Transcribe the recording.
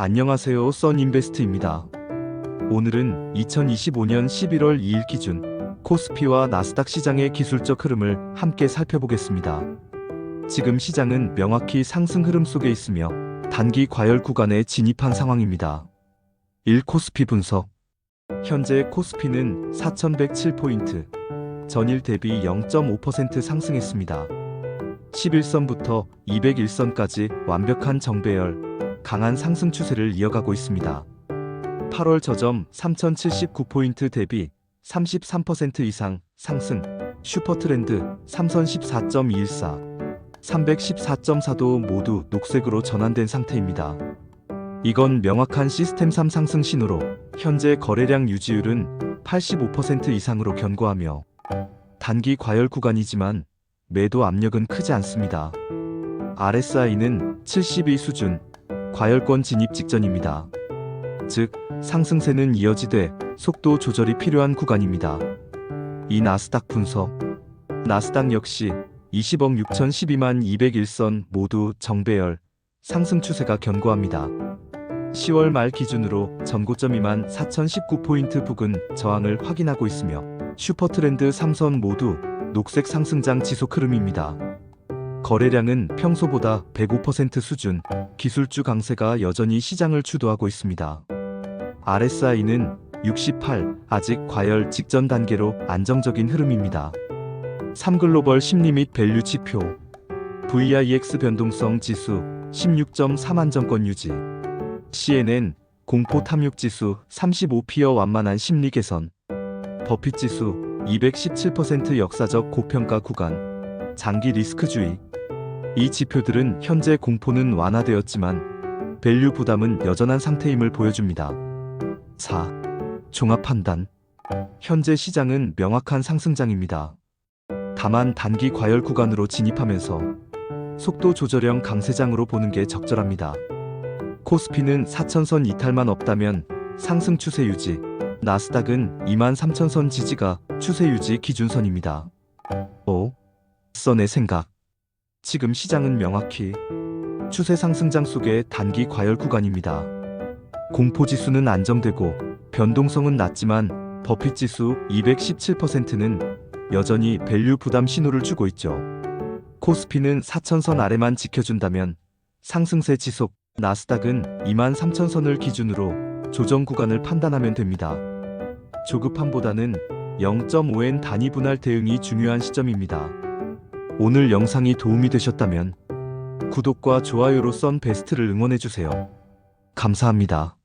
안녕하세요. 써인베스트입니다. 오늘은 2025년 11월 2일 기준 코스피와 나스닥 시장의 기술적 흐름을 함께 살펴보겠습니다. 지금 시장은 명확히 상승 흐름 속에 있으며 단기 과열 구간에 진입한 상황입니다. 1. 코스피 분석 현재 코스피는 4107포인트, 전일 대비 0.5% 상승했습니다. 11선부터 201선까지 완벽한 정배열, 강한 상승 추세를 이어가고 있습니다. 8월 저점 3079포인트 대비 33% 이상 상승, 슈퍼트렌드 3선 14.214, 314.4도 모두 녹색으로 전환된 상태입니다. 이건 명확한 시스템 3 상승 신호로 현재 거래량 유지율은 85% 이상으로 견고하며 단기 과열 구간이지만 매도 압력은 크지 않습니다. RSI는 72 수준, 과열권 진입 직전입니다. 즉, 상승세는 이어지되 속도 조절이 필요한 구간입니다. 이 나스닥 분석. 나스닥 역시 20억 6012만 201선 모두 정배열, 상승 추세가 견고합니다. 10월 말 기준으로 전고점 2만 4019포인트 부근 저항을 확인하고 있으며 슈퍼트렌드 3선 모두 녹색 상승장 지속 흐름입니다. 거래량은 평소보다 105% 수준, 기술주 강세가 여전히 시장을 주도하고 있습니다. RSI는 68, 아직 과열 직전 단계로 안정적인 흐름입니다. 3글로벌 심리 및 밸류 지표, VIX 변동성 지수 16.3 안정권 유지, CNN 공포 탐욕 지수 35피어 완만한 심리 개선, 버핏 지수 217% 역사적 고평가 구간, 장기 리스크주의. 이 지표들은 현재 공포는 완화되었지만 밸류 부담은 여전한 상태임을 보여줍니다. 4. 종합 판단. 현재 시장은 명확한 상승장입니다. 다만 단기 과열 구간으로 진입하면서 속도 조절형 강세장으로 보는 게 적절합니다. 코스피는 4천선 이탈만 없다면 상승 추세 유지, 나스닥은 2만 3천선 지지가 추세 유지 기준선입니다. 5. 선의 생각. 지금 시장은 명확히 추세 상승장 속의 단기 과열 구간입니다. 공포 지수는 안정되고 변동성은 낮지만 버핏 지수 217%는 여전히 밸류 부담 신호를 주고 있죠. 코스피는 4천선 아래만 지켜준다면 상승세 지속, 나스닥은 2만 3천선을 기준으로 조정 구간을 판단하면 됩니다. 조급함보다는 0.5엔 단위 분할 대응이 중요한 시점입니다. 오늘 영상이 도움이 되셨다면 구독과 좋아요로 썬 베스트를 응원해주세요. 감사합니다.